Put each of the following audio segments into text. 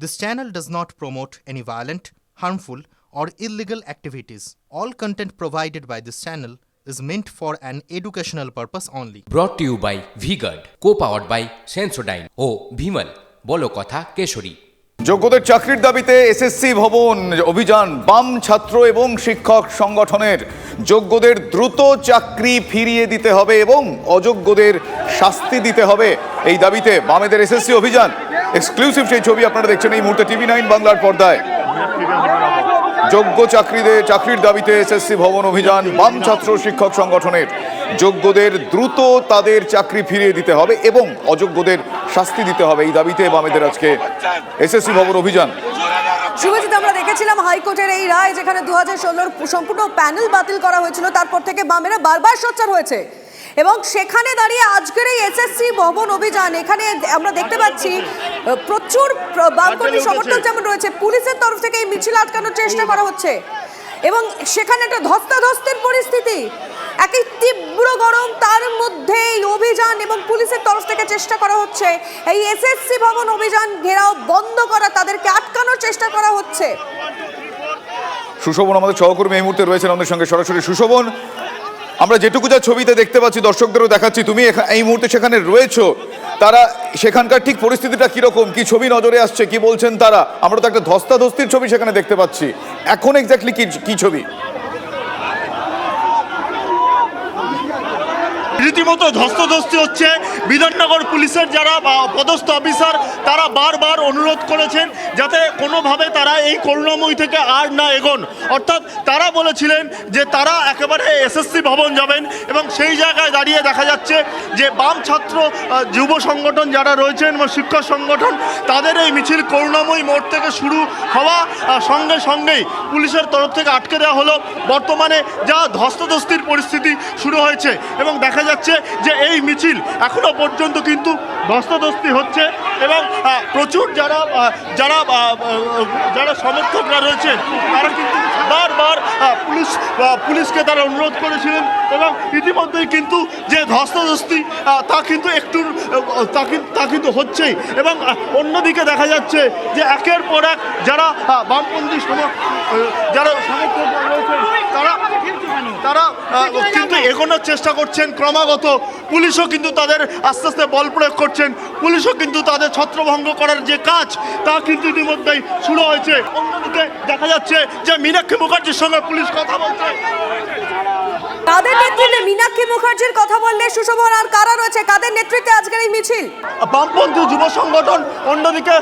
This channel does not promote any violent, harmful, or illegal activities. All content provided by this channel is meant for an educational purpose only. To you by V-Guard co powered by Sensodyne ও ভিমল বলো কথা কেশরী যোগ্যদের চাকরির দাবিতে SSC ভবন অভিযান বাম ছাত্র এবং শিক্ষক সংগঠনের যোগ্যদের দ্রুত চাকরি ফিরিয়ে দিতে হবে এবং অযোগ্যদের শাস্তি দিতে হবে এই দাবিতে বামেদের এসএসসি অভিযান এক্সক্লুসিভ সেই ছবি আপনারা দেখছেন এই মুহূর্তে টিভি নাইন বাংলার পর্দায়। যোগ্য চাকরিদের চাকরির দাবিতে এসএসসি ভবন অভিযান, বাম ছাত্র শিক্ষক সংগঠনের। যোগ্যদের দ্রুত তাদের চাকরি ফিরিয়ে দিতে হবে এবং অযোগ্যদের শাস্তি দিতে হবে এই দাবিতে বামেদের আজকে এসএসসি ভবন অভিযান। শুভজিৎ, আমরা দেখেছিলাম হাইকোর্টের এই রায় যেখানে দু হাজার সম্পূর্ণ প্যানেল বাতিল করা হয়েছিল, তারপর থেকে বামেরা বারবার সোচ্চার হয়েছে। এবং সেখানে দাঁড়িয়ে আজকের এই এসএসসি ভবন অভিযান এখানে আমরা দেখতে পাচ্ছি প্রচুর প্র- বামপন্থী সমর্থক যেমন রয়েছে পুলিশের তরফ থেকে এই মিছিল আটকানোর চেষ্টা করা হচ্ছে। এবং সেখানে একটা ধস্তাধস্তির পরিস্থিতি একই তীব্র গরম তার মধ্যে এই অভিযান এবং পুলিশের তরফ থেকে চেষ্টা করা হচ্ছে। এই এসএসসি ভবন অভিযান ঘেরাও বন্ধ করা তাদেরকে আটকানোর চেষ্টা করা হচ্ছে। সুশোভন আমাদের সহকর্মী এই মুহূর্তে রয়েছেন আমাদের সঙ্গে সরাসরি। সুশোভন আমরা যেটুকু যা ছবিতে দেখতে পাচ্ছি, দর্শকদেরও দেখাচ্ছি, তুমি এই মুহূর্তে সেখানে রয়েছো। তারা সেখানকার ঠিক পরিস্থিতিটা কীরকম, কি ছবি নজরে আসছে, কি বলছেন তারা? আমরা তো একটা ধস্তাধস্তির ছবি সেখানে দেখতে পাচ্ছি। এখন এক্স্যাক্টলি কি কি ছবি? রীতিমতো ধস্তাধস্তি হচ্ছে। বিধাননগর পুলিশের যারা পদস্থ অফিসার, তারা বারবার অনুরোধ করেছেন যাতে কোনোভাবে তারা এই করুণাময়ী থেকে আর না এগোন। অর্থাৎ তারা বলেছিলেন যে তারা একেবারে এসএসসি ভবন যাবেন এবং সেই জায়গায় দাঁড়িয়ে দেখা যাচ্ছে যে বাম ছাত্র যুব সংগঠন যারা রয়েছেন এবং শিক্ষক সংগঠন, তাদের এই মিছিল করুণাময়ী মোড় থেকে শুরু হওয়া সঙ্গে সঙ্গেই পুলিশের তরফ থেকে আটকে দেওয়া হলো। বর্তমানে যা ধস্তাধস্তির পরিস্থিতি শুরু হয়েছে এবং দেখা যাচ্ছে যে এই মিছিল এখনও পর্যন্ত কিন্তু ধস্তাধস্তি হচ্ছে এবং প্রচুর যারা যারা যারা সমর্থকরা রয়েছেন, তারা কিন্তু বারবার পুলিশ পুলিশকে তারা অনুরোধ করেছিলেন এবং ইতিমধ্যেই কিন্তু যে ধস্তাধস্তি তা কিন্তু একটু তা কিন্তু হচ্ছেই এবং অন্যদিকে দেখা যাচ্ছে যে একের পর এক যারা বামপন্থী সম যারা সমর্থকরা রয়েছেন, তারা তারা কিন্তু এগোনোর চেষ্টা করছেন ক্রমাগত পুলিশও কিন্তু তাদের আস্তে আস্তে বল প্রয়োগ করছেন পুলিশও কিন্তু তাদের ছত্রভঙ্গ করার যে কাজ তা কিন্তু ইতিমধ্যেই শুরু হয়েছে। অন্যদিকে দেখা যাচ্ছে যে মীনাক্ষী মুখার্জির সঙ্গে পুলিশ কথা বলছে। কাদের নেতৃত্বে মীনাক্ষী মুখার্জির কথা বললে সুশোভন আর কারা রয়েছে? কাদের নেতৃত্বে আজকের এই মিছিল? বামপন্থী যুব সংগঠন, অন্যদিকে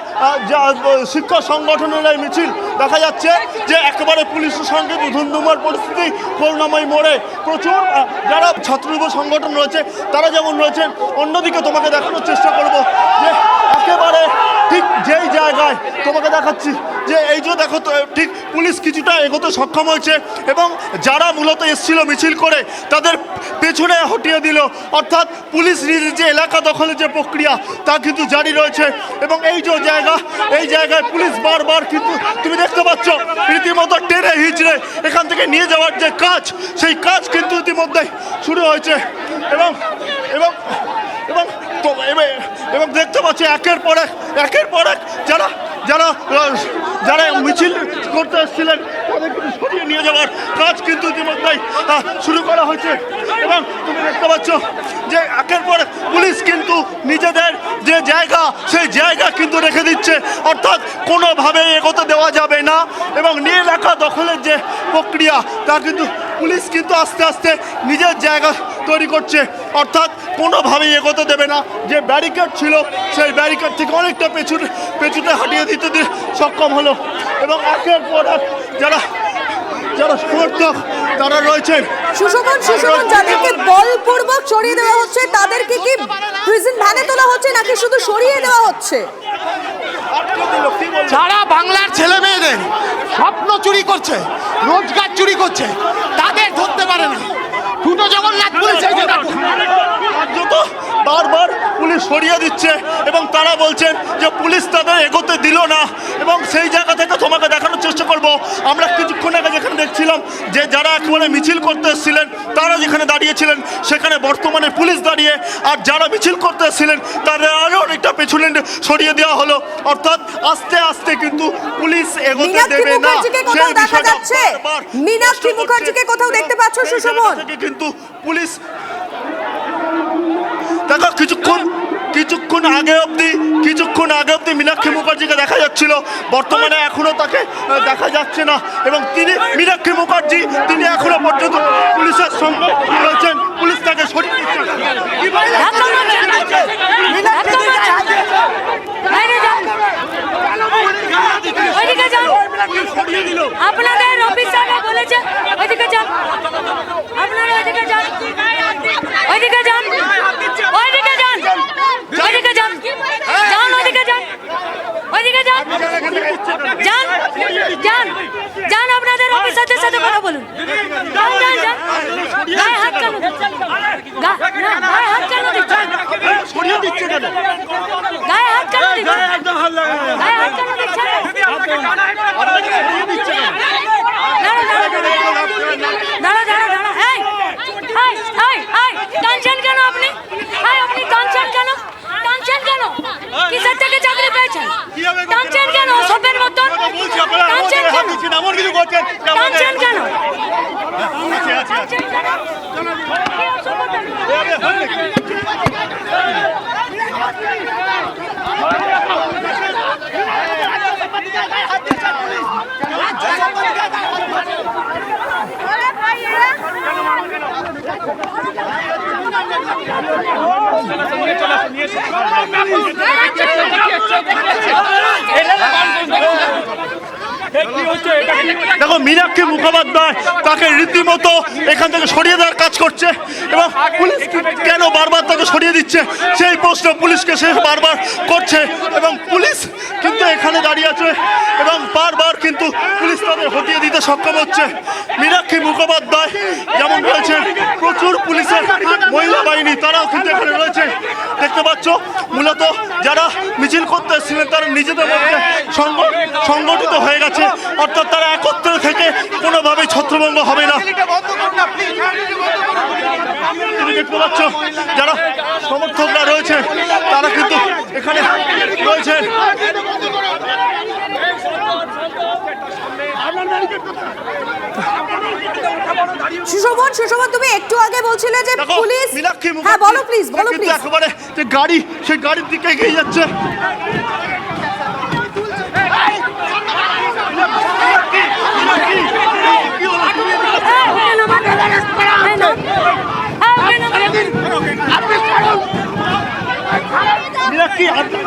শিক্ষক সংগঠনের এই মিছিল, দেখা যাচ্ছে যে একেবারে পুলিশের সঙ্গে ধুমধুমার পরিস্থিতি, করুণাময় মোড়ে প্রচুর যারা ছাত্র যুব সংগঠন রয়েছে, তারা যেমন রয়েছেন, অন্যদিকে তোমাকে দেখানোর চেষ্টা করব যে একেবারে ঠিক যেই জায়গায় তোমাকে দেখাচ্ছি যে এই যে দেখো তো, ঠিক পুলিশ কিছুটা এগোতে সক্ষম হয়েছে এবং যারা মূলত এসেছিল মিছিল করে, তাদের পেছনে হটিয়ে দিল। অর্থাৎ পুলিশ নিজের যে এলাকা দখলের যে প্রক্রিয়া, তা কিন্তু জারি রয়েছে এবং এই যে জায়গা, এই জায়গায় পুলিশ বারবার কিন্তু, তুমি দেখতে পাচ্ছ, রীতিমতো টেনে হিচড়ে এখান থেকে নিয়ে যাওয়ার যে কাজ, সেই কাজ কিন্তু ইতিমধ্যেই শুরু হয়েছে এবং এবং এবং তো এবে- দেখতে পাচ্ছি একের পর এক, একের পর এক যারা যারা যারা মিছিল করতে এসেছিলেন, তাদের কিন্তু সরিয়ে নিয়ে যাওয়ার কাজ কিন্তু ইতিমধ্যেই শুরু করা হয়েছে। এবং তুমি দেখতে পাচ্ছ যে একের পর পুলিশ কিন্তু নিজেদের যে জায়গা, সেই জায়গা কিন্তু রেখে দিচ্ছে। অর্থাৎ কোনোভাবে এগোতে দেওয়া যাবে না। এবং নিয়ে এলাকা দখলের যে প্রক্রিয়া, তা কিন্তু পুলিশ কিন্তু আস্তে আস্তে নিজের জায়গা তৈরি করছে। অর্থাৎ কোনোভাবেই এগোতে দেবে না। যে ব্যারিকেড ছিল সেই ব্যারিকেড থেকে অনেকটা পেছনে পেছনে হাঁটিয়ে দিতে সক্ষম হলো। এবং একের পর এক যারা যারা সমর্থক তারা রয়েছেন। সুশোভন সুশোভন যাদেরকে বলপূর্বক সরিয়ে দেওয়া হচ্ছে তাদেরকে কি প্রিজন ভ্যানে তোলা হচ্ছে নাকি শুধু সরিয়ে দেওয়া হচ্ছে? যারা বাংলার ছেলে মেয়েদের স্বপ্ন চুরি করছে রোজগার চুরি করছে তাদের ধরতে পারে না। দুটো জগন্নাথ পুলিশ বারবার পুলিশ সরিয়ে দিচ্ছে এবং তারা বলছেন যে পুলিশ তাদের এগোতে দিল না এবং সেই জায়গা থেকে তোমাকে চেষ্টা করব। আমরা কিছুক্ষণ আগে যেখানে দেখছি বলছিলাম যে যারা একেবারে মিছিল করতে এসেছিলেন তারা যেখানে দাঁড়িয়েছিলেন সেখানে বর্তমানে পুলিশ দাঁড়িয়ে আর যারা মিছিল করতে এসেছিলেন তাদের আরও অনেকটা পেছনে সরিয়ে দেওয়া হলো। অর্থাৎ আস্তে আস্তে কিন্তু পুলিশ এগোতে দেবে না। মুখার্জিকে কোথাও সেই বিষয়টা মীনাক্ষী মুখার্জিকে কোথাও দেখতে পাচ্ছ, সুশোভন? কিন্তু পুলিশ দেখো কিছুক্ষণ কিছুক্ষণ আগে অবধি, কিছুক্ষণ আগে অবধি মীনাক্ষী মুখার্জিকে দেখা যাচ্ছিল। বর্তমানে এখনও তাকে দেখা যাচ্ছে না। এবং তিনি, মীনাক্ষী মুখার্জি, তিনি এখনও পর্যন্ত পুলিশের সঙ্গে রয়েছেন। পুলিশ তাকে আপনাদের বলেছে, ওইদিকে যান। আপনারা ওইদিকে যান। ওইদিকে যান ওইদিকে যান ওইদিকে যান যান ওইদিকে যান ওইদিকে যান যান যান আপনাদের অফিসারদের সাথে কথা বলুন। যান যান যান। গায়ে হাত কেন? গায়ে হাত কেন দিচ্ছে কেন গায়ে হাত কেন দিচ্ছেন গায়ে হাত কেন দিচ্ছেন দাঁড়া, দাঁড়া, দাঁড়া, দাঁড়া, দাঁড়া, এই, এই, এই, এই, টানছেন কেন আপনি এই, আপনি টানছেন কেন টানছেন কেন কিসের থেকে চাকরি পেয়েছেন? টানছেন কেন সপের মতন? টানছেন কেন? এমন কিছু করছেন টানছেন কেন? আছে, দেখো, মীনাক্ষী মুখোপাধ্যায় তাকে রীতিমতো এখান থেকে সরিয়ে দেওয়ার কাজ করছে এবং পুলিশ কেন বারবার তাকে সরিয়ে দিচ্ছে? সেই প্রশ্ন পুলিশকে সে বারবার করছে এবং পুলিশ কিন্তু এখানে দাঁড়িয়ে আছে এবং বারবার কিন্তু পুলিশ তাদের হটিয়ে দিতে সক্ষম হচ্ছে। মীনাক্ষী মুখোপাধ্যায় যেমন রয়েছে প্রচুর পুলিশের তারাও কিন্তু এখানে রয়েছে। দেখতে পাচ্ছ মূলত যারা মিছিল করতে এসেছিলেন তারা নিজেদের মধ্যে সংগ- সংগঠিত হয়ে গেছে। অর্থাৎ তারা একত্রে থেকে কোনোভাবেই ছত্রভঙ্গ হবে না। তুমি দেখতে পাচ্ছ যারা সমর্থকরা রয়েছে তারা কিন্তু এখানে রয়েছেন সুশোভন সুশোভন তুমি একটু আগে বলছিলে যে পুলিশ হ্যাঁ বলো প্লিজ বলো প্লিজ একেবারে যে গাড়ি সেই গাড়ির দিকে এগিয়ে যাচ্ছে।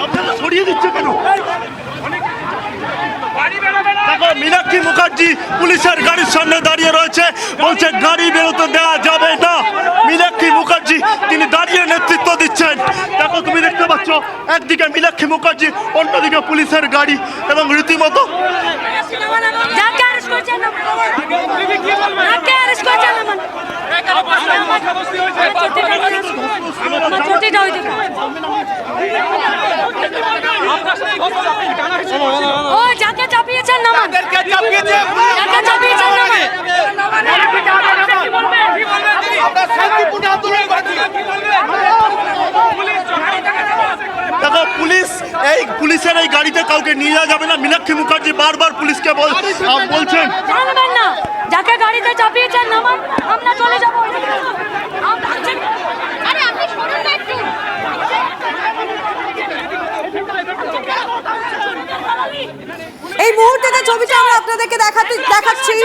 আপনারা সরিয়ে দিচ্ছে কেন? মীনাক্ষী মুখার্জি পুলিশের গাড়ির সামনে দাঁড়িয়ে রয়েছে। বলছে, গাড়ি বেরোতে দেওয়া যাবে না। মীনাক্ষী মুখার্জি, তিনি দাঁড়িয়ে নেতৃত্ব দিচ্ছেন। দেখো, তুমি দেখতে পাচ্ছ, একদিকে মীনাক্ষী মুখার্জি, অন্যদিকে পুলিশের গাড়ি এবং রীতিমতো যাকে অ্যারেস্ট করেছেন নামান। যাকে অ্যারেস্ট করেছেন নামান। আমার চটিটা নিয়ে আসুন। আমার চটিটা ওইদিকে। ও যাকে চাপিয়েছেন নামান যাকে চাপিয়েছেন নামান দেখো পুলিশ এই পুলিশের এই গাড়িতে কাউকে নিয়ে যাওয়া যাবে না। মীনাক্ষী মুখার্জি বারবার পুলিশকে বল বলছেন। জানবেন না যাকে গাড়িতে চাপিয়েছেন নামান আমরা চলে যাব আমরা আরে আপনি শুনুন না একটু এই মুহূর্তে যে ছবিটা আমরা আপনাদেরকে দেখাতে দেখাচ্ছি।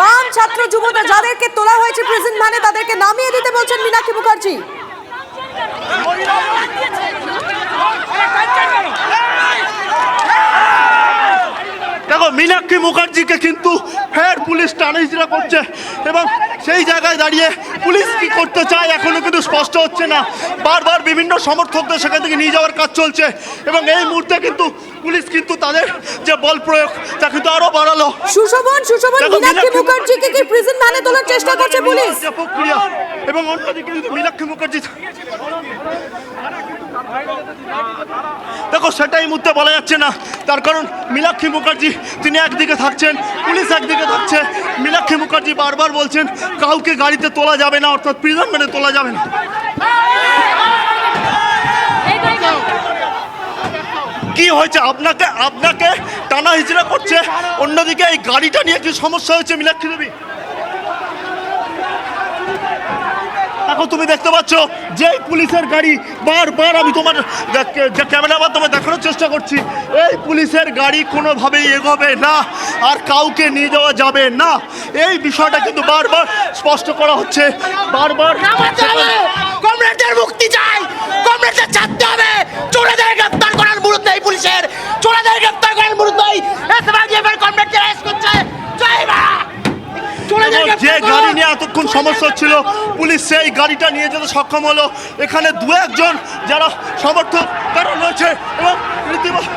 বাম ছাত্র যুবতা যাদেরকে তোলা হয়েছে প্রেজেন্ট মানে তাদেরকে নামিয়ে দিতে বলছেন মীনাক্ষী মুখার্জি। দেখো, মীনাক্ষী মুখার্জিকে কিন্তু ফের পুলিশ টানাহিজরা করছে এবং সেই জায়গায় দাঁড়িয়ে পুলিশ কি করতে চায় এখনও কিন্তু স্পষ্ট হচ্ছে না। বারবার বিভিন্ন সমর্থকদের সেখান থেকে নিয়ে যাওয়ার কাজ চলছে এবং এই মুহূর্তে কিন্তু পুলিশ কিন্তু তাদের যে বল প্রয়োগ তা কিন্তু আরও বাড়ালো। সুশোভন সুশোভন মিনাক্ষী মুখার্জিকে কি প্রেজেন্ট মানে তোলার চেষ্টা করছে পুলিশ? এবং অন্যদিকে কিন্তু মীনাক্ষী মুখার্জি দেখো, সেটাই মুহূর্তে বলা যাচ্ছে না। তার কারণ মীনাক্ষী মুখার্জি, তিনি একদিকে থাকছেন, পুলিশ একদিকে থাকছে। মীনাক্ষী মুখার্জি বারবার বলছেন, কাউকে গাড়িতে তোলা যাবে না, অর্থাৎ প্রিজন মেনে তোলা যাবে না। কি হয়েছে? আপনাকে আপনাকে টানা হিচড়া করছে, অন্যদিকে এই গাড়িটা নিয়ে কি সমস্যা হয়েছে মীনাক্ষী দেবী? দেখো তুমি দেখতে পাচ্ছ যে পুলিশের গাড়ি বারবার আমি তোমার যে ক্যামেরার মাধ্যমে দেখানোর চেষ্টা করছি এই পুলিশের গাড়ি কোনোভাবেই এগোবে না আর কাউকে নিয়ে যাওয়া যাবে না। এই বিষয়টা কিন্তু বারবার স্পষ্ট করা হচ্ছে বারবার কমরেডদের মুক্তি চাই কমরেডদের ছাড়তে হবে। চোরেদের গ্রেপ্তার করার মুরুদ নেই পুলিশের চোরেদের গ্রেপ্তার করার মুরুদ নেই। এর কমরেডদের অ্যারেস্ট করছে। জয় এবং যে গাড়ি নিয়ে এতক্ষণ সমস্যা ছিল পুলিশ সেই গাড়িটা নিয়ে যেতে সক্ষম হলো। এখানে দু একজন যারা সমর্থক তারা রয়েছে এবং রীতিমতো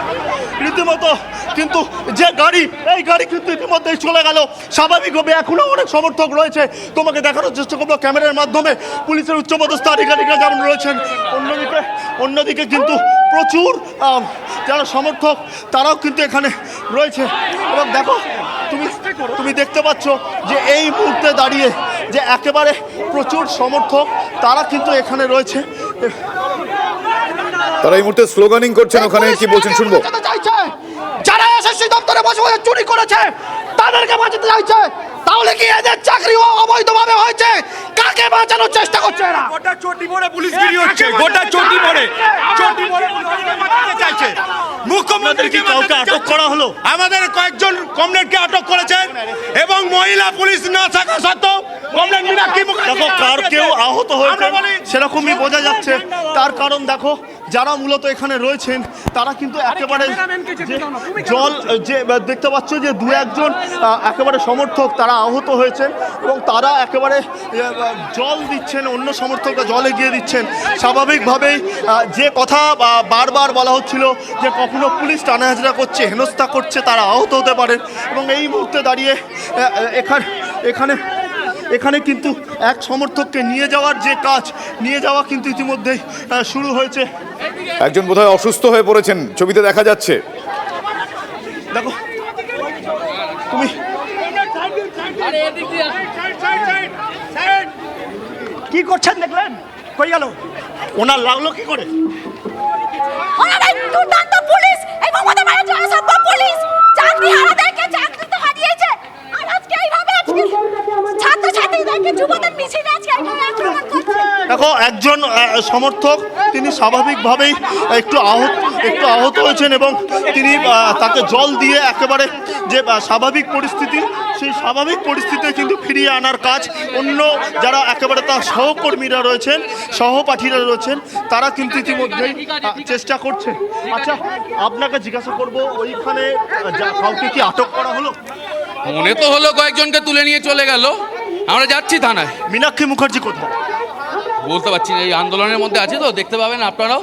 রীতিমতো কিন্তু যে গাড়ি এই গাড়ি কিন্তু ইতিমধ্যেই চলে গেল। স্বাভাবিকভাবে এখনও অনেক সমর্থক রয়েছে। তোমাকে দেখানোর চেষ্টা করব ক্যামেরার মাধ্যমে। পুলিশের উচ্চপদস্থ আধিকারিকরা যেমন রয়েছেন অন্যদিকে অন্যদিকে কিন্তু প্রচুর যারা সমর্থক তারাও কিন্তু এখানে রয়েছে। এবং দেখো তুমি তুমি দেখতে পাচ্ছ যে এই মুহূর্তে দাঁড়িয়ে যে একেবারে প্রচুর সমর্থক তারা কিন্তু এখানে রয়েছে। তারা এই মুহূর্তে স্লোগানিং করছেন ওখানে কি বলছেন শুনব? যারা এসএসসি দপ্তরে বসে বসে চুরি করেছে তাদেরকে বাঁচাতে চাইছে তাহলে কি এদের চাকরি অবৈধভাবে হয়েছে? কাকে বাঁচানোর চেষ্টা করছে এরা? গোটা চটি পড়ে পুলিশগিরি হচ্ছে গোটা চটি পড়ে চটি পড়ে পুলিশকে বাঁচাতে চাইছে। মুখ্যমন্ত্রী কি কাউকে আটক করা হলো? আমাদের কয়েকজন কমরেডকে আটক করেছেন এবং মহিলা পুলিশ না থাকা সত্ত্বেও কমরেড মীনাক্ষী মুখার্জি দেখো কার কেউ আহত হয়েছে সেরকমই বোঝা যাচ্ছে। তার কারণ দেখো যারা মূলত এখানে রয়েছেন তারা কিন্তু একেবারে জল যে দেখতে পাচ্ছ যে দু একজন একেবারে সমর্থক তারা আহত হয়েছেন এবং তারা একেবারে জল দিচ্ছেন অন্য সমর্থকরা জল এগিয়ে দিচ্ছেন। স্বাভাবিকভাবেই যে কথা বারবার বলা হচ্ছিল যে কখনো পুলিশ টানা হাজরা করছে হেনস্থা করছে তারা আহত হতে পারেন এবং এই মুহূর্তে দাঁড়িয়ে এখানে এখানে এখানে কিন্তু এক সমর্থককে নিয়ে যাওয়ার যে কাজ নিয়ে যাওয়া কিন্তু ইতিমধ্যেই শুরু হয়েছে। একজন বোধহয় অসুস্থ হয়ে পড়েছেন ছবিতে দেখা যাচ্ছে। দেখো তুমি কি করছেন দেখলেন? কই গেল? ওনার লাগল কি করে? পুলিশ এই মমতা ব্যানার্জি অসভ্য পুলিশ চাকরি হারাদেরকে দেখো একজন সমর্থক তিনি স্বাভাবিকভাবেই একটু আহত একটু আহত হয়েছেন এবং তিনি তাকে জল দিয়ে একেবারে যে স্বাভাবিক পরিস্থিতি সেই স্বাভাবিক পরিস্থিতি কিন্তু ফিরিয়ে আনার কাজ। অন্য যারা একেবারে তার সহকর্মীরা রয়েছেন সহপাঠীরা রয়েছেন তারা কিন্তু ইতিমধ্যেই চেষ্টা করছে আচ্ছা আপনাকে জিজ্ঞাসা করব ওইখানে যা- কাউকে কি আটক করা হলো? মনে তো হলো কয়েকজনকে তুলে নিয়ে চলে গেল। আমরা যাচ্ছি থানায়। মীনাক্ষী মুখার্জি কোথায়? বলতে পারছি না এই আন্দোলনের মধ্যে আছে তো দেখতে পাবেন আপনারাও।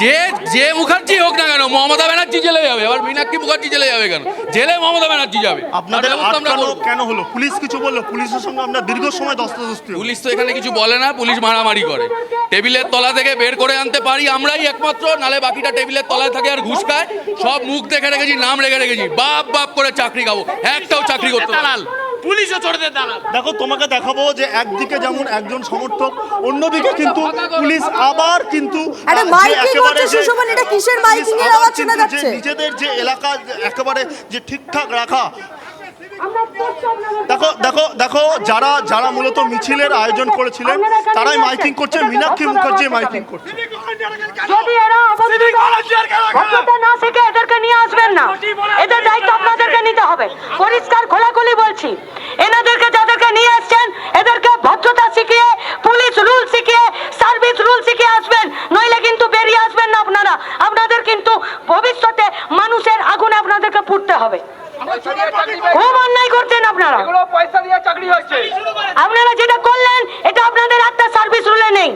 যে যে মুখার্জি হোক না কেন মমতা ব্যানার্জি জেলে যাবে আবার মীনাক্ষী মুখার্জি জেলে যাবে কেন? জেলে মমতা ব্যানার্জি যাবে। আপনাদের আটকানো কেন হলো? পুলিশ কিছু বলল? পুলিশের সঙ্গে আমরা দীর্ঘ সময় দস্তাদস্তি পুলিশ তো এখানে কিছু বলে না পুলিশ মারামারি করে। টেবিলের তলা থেকে বের করে আনতে পারি আমরাই একমাত্র নালে বাকিটা টেবিলের তলায় থাকে আর ঘুষ খায়। সব মুখ দেখে রেখেছি নাম রেখে রেখেছি বাপ বাপ করে চাকরি খাব একটাও চাকরি করতে দালাল। পুলিশও চড়তে দেখো তোমাকে দেখাবো যে একদিকে যেমন একজন সমর্থক অন্যদিকে কিন্তু পুলিশ আবার কিন্তু একটা আহ, মাইকিং একেবারে হচ্ছে, যে- সুশোভন, এটা কিসের মাইকিং এর আওয়াজ শোনা যাচ্ছে? নিজেদের যে এলাকা একেবারে যে ঠিকঠাক রাখা দেখো দেখো দেখো যারা যারা মূলত মিছিলের আয়োজন করেছিলেন তারাই মাইকিং করছে মীনাক্ষী মুখার্জি মাইকিং করছে। যদি এরা না শিখে এদেরকে নিয়ে আসবেন না। এদের দায়িত্ব আপনাদেরকে নিতে হবে। পরিষ্কার খোলাখুলি বলছি এনাদেরকে যাদেরকে নিয়ে আসছেন এদেরকে ভদ্রতা শিখিয়ে পুলিশ রুল শিখিয়ে সার্ভিস রুল শিখিয়ে আসবেন। নইলে কিন্তু বেরিয়ে আসবেন না আপনারা। আপনাদের কিন্তু ভবিষ্যতে মানুষের আগুনে আপনাদেরকে পুড়তে হবে খুব অন্যায় করছেন আপনারা আপনারা যেটা করলেন এটা আপনাদের একটা সার্ভিস রুলে নেই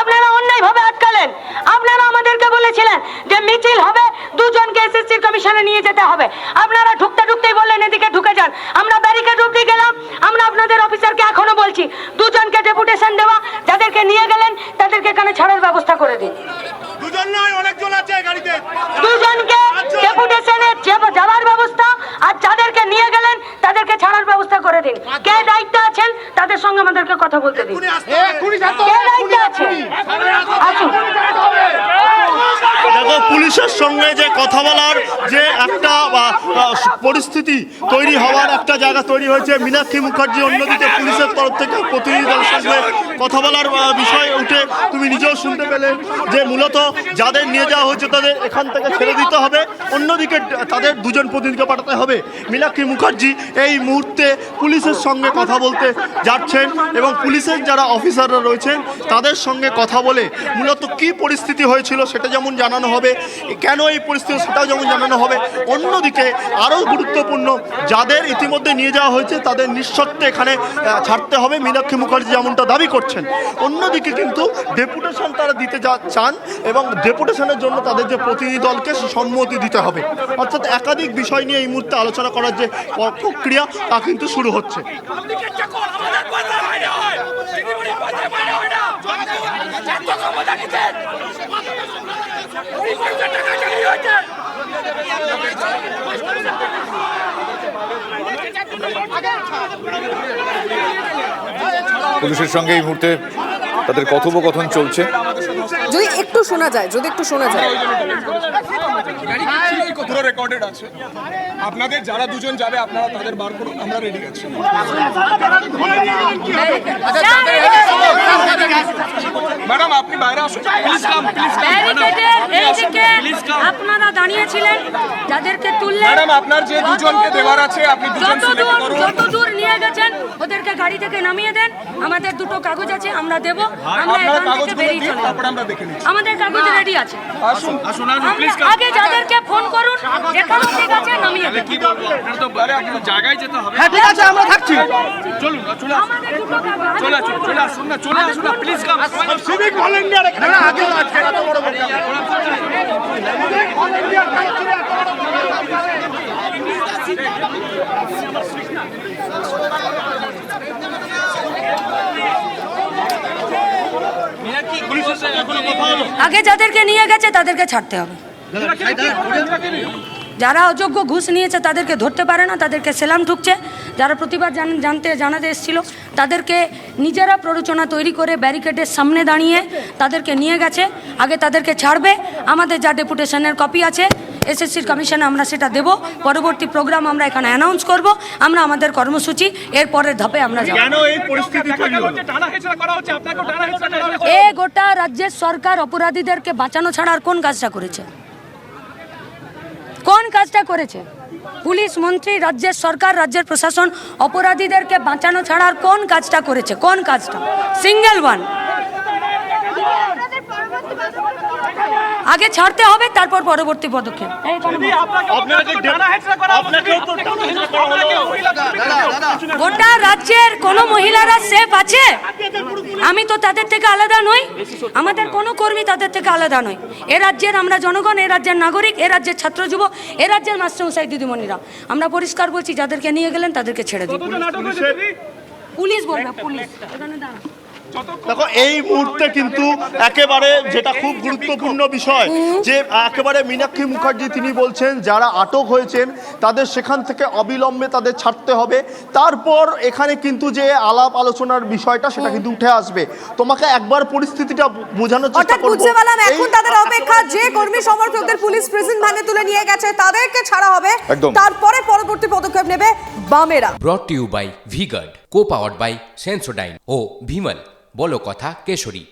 আপনারা অন্যায় ভাবে আটকালেন আপনারা আমাদেরকে বলেছিলেন যে মিছিল হবে দুজনকে এসএসসি কমিশনে নিয়ে যেতে হবে আপনারা ঢুকতে ঢুকতেই বললেন এদিকে ঢুকে যান আমরা ব্যারিকেড অব্দি গেলাম আমরা আপনাদের অফিসারকে এখনও বলছি দুজনকে ডেপুটেশন দেওয়া যাদেরকে নিয়ে গেলেন তাদেরকে এখানে ছাড়ার ব্যবস্থা করে দিন দুজন নয় অনেকজন আছে গাড়িতে দুজনকে ডেপুটেশনে যাওয়ার ব্যবস্থা আর যাদেরকে নিয়ে গেলেন তাদেরকে ছাড়ার ব্যবস্থা করে দিন। কে দায়িত্ব আছেন? তাদের সঙ্গে আমাদেরকে কথা বলতে দিন। কে দায়িত্ব আছেন? দেখো পুলিশের সঙ্গে যে কথা বলার যে একটা পরিস্থিতি তৈরি হওয়ার একটা জায়গা তৈরি হয়েছে। মীনাক্ষী মুখার্জি অন্যদিকে পুলিশের তরফ থেকে প্রতিনিধি দলের সঙ্গে কথা বলার বিষয় উঠে তুমি নিজেও শুনতে পেলে যে মূলত যাদের নিয়ে যাওয়া হয়েছে তাদের এখান থেকে ছেড়ে দিতে হবে। অন্যদিকে তাদের দুজন প্রতিনিধিকে পাঠাতে হবে। মীনাক্ষী মুখার্জি এই মুহূর্তে পুলিশের সঙ্গে কথা বলতে যাচ্ছেন এবং পুলিশের যারা অফিসাররা রয়েছেন, তাদের সঙ্গে কথা বলে মূলত কি পরিস্থিতি হয়েছিল সেটা যেমন জানানো হবে, কেন এই পরিস্থিতি সেটাও যেমন জানানো হবে, অন্যদিকে আরও গুরুত্বপূর্ণ, যাদের ইতিমধ্যে নিয়ে যাওয়া হয়েছে তাদের নিঃশর্তে এখানে ছাড়তে হবে। মীনাক্ষী মুখার্জি যেমনটা দাবি করছেন, অন্যদিকে কিন্তু ডেপুটেশন তারা দিতে যা চান এবং ডেপুটেশনের জন্য তাদের যে প্রতিনিধি দলকে সম্মতি দিতে হবে। অর্থাৎ একাধিক বিষয় নিয়ে এই মুহূর্তে আলোচনা করার যে প্রক্রিয়া তা কিন্তু শুরু হচ্ছে। পুলিশের সঙ্গে এই মুহূর্তে তাদের কথোপকথন চলছে। যদি একটু শোনা যায় যদি একটু শোনা যায়। পুরো রেকর্ডেড আছে। আপনাদের যারা দুজন যাবে আপনারা তাদের বার করুন আমরা রেডি আছি। ম্যাডাম আপনি বাইরে আসুন। প্লিজ কাম প্লিজ ব্যারিকেডের আপনারা দাঁড়িয়েছিলেন যাদেরকে তুললেন ম্যাডাম, আপনার যে দুজনকে দেওয়ার আছে, আপনি দুজন দূর করুন। যত দূর নিয়ে গেছেন ওদেরকে গাড়ি থেকে নামিয়ে দেন। আমাদের দুটো কাগজ আছে আমরা দেব। আমরা এখান থেকে বেরিয়ে দিন চলে তারপর যাব। আমরা দেখে নিচ্ছি। আমাদের কাগজ রেডি আছে। আসুন। আসুন আগে যাদেরকে ফোন করুন যেখানে ঠিক আছে নামিয়ে দেন জায়গায় যেতে হবে। হ্যাঁ ঠিক আছে আমরা থাকছি। চলুন চলে আমাদের দুটো কাগজ চলে আসুন চলে আসুন না চলে আসুন না প্লিজ কাম সিভিক ভলেন্টিয়ার এখানে আগে এত বড় বড় আগে যাদেরকে নিয়ে গেছে তাদেরকে ছাড়তে হবে। যারা অযোগ্য ঘুষ নিয়েছে তাদেরকে ধরতে পারে না তাদেরকে সেলাম ঠুকছে। যারা প্রতিবাদ জানতে জানাতে এসেছিল তাদেরকে নিজেরা প্ররোচনা তৈরি করে ব্যারিকেডের সামনে দাঁড়িয়ে তাদেরকে নিয়ে গেছে আগে তাদেরকে ছাড়বে। আমাদের যা ডেপুটেশনের কপি আছে এসএসসির কমিশনে আমরা সেটা দেব। পরবর্তী প্রোগ্রাম আমরা এখানে অ্যানাউন্স করব। আমরা আমাদের কর্মসূচি এর পরের ধাপে আমরা যাব। এ গোটা রাজ্যের সরকার অপরাধীদেরকে বাঁচানো ছাড়া আর কোন কাজটা করেছে? কোন কাজটা করেছে? পুলিশ, মন্ত্রী, রাজ্যের সরকার, রাজ্যের প্রশাসন, অপরাধীদেরকে বাঁচানো ছাড়ার কোন কাজটা করেছে? কোন কাজটা? Single one. আগে ছাড়তে হবে তারপর পরবর্তী পদক্ষেপ। গোটা রাজ্যের কোনো মহিলারা সেফ আছে? আমি তো তাদের থেকে আলাদা নই। আমাদের কোনো কর্মী তাদের থেকে আলাদা নয় এ রাজ্যের আমরা জনগণ এ রাজ্যের নাগরিক এ রাজ্যের ছাত্র যুব এ রাজ্যের মাস্টারমশাই দিদিমণিরা। আমরা পরিষ্কার বলছি যাদেরকে নিয়ে গেলেন তাদেরকে ছেড়ে দিন। পুলিশ বলবে পুলিশ। এখানে দাঁড়া দেখো এই মুহূর্তে কিন্তু একেবারে যেটা খুব গুরুত্বপূর্ণ বিষয় যে একেবারে মীনাক্ষী মুখার্জি তিনি বলছেন যারা আটক হয়েছেন তাদের সেখান থেকে অবিলম্বে তাদের ছাড়তে হবে। তারপর এখানে কিন্তু যে আলাপ আলোচনার বিষয়টা সেটা কিন্তু উঠে আসবে। তোমাকে একবার পরিস্থিতিটা বোঝানোর চেষ্টা করব। বুঝতে পারলাম এখন তাদের অপেক্ষা যে কর্মী সমর্থকদের পুলিশ প্রেজেন্ট ভ্যানে তুলে নিয়ে গেছে তাদেরকে ছাড়া হবে। তারপরে পরবর্তী পদক্ষেপ নেবে বামেরা। Brought to you by V-Guard co powered by Sensodyne ও ভিমল বলো কথা কেশরী।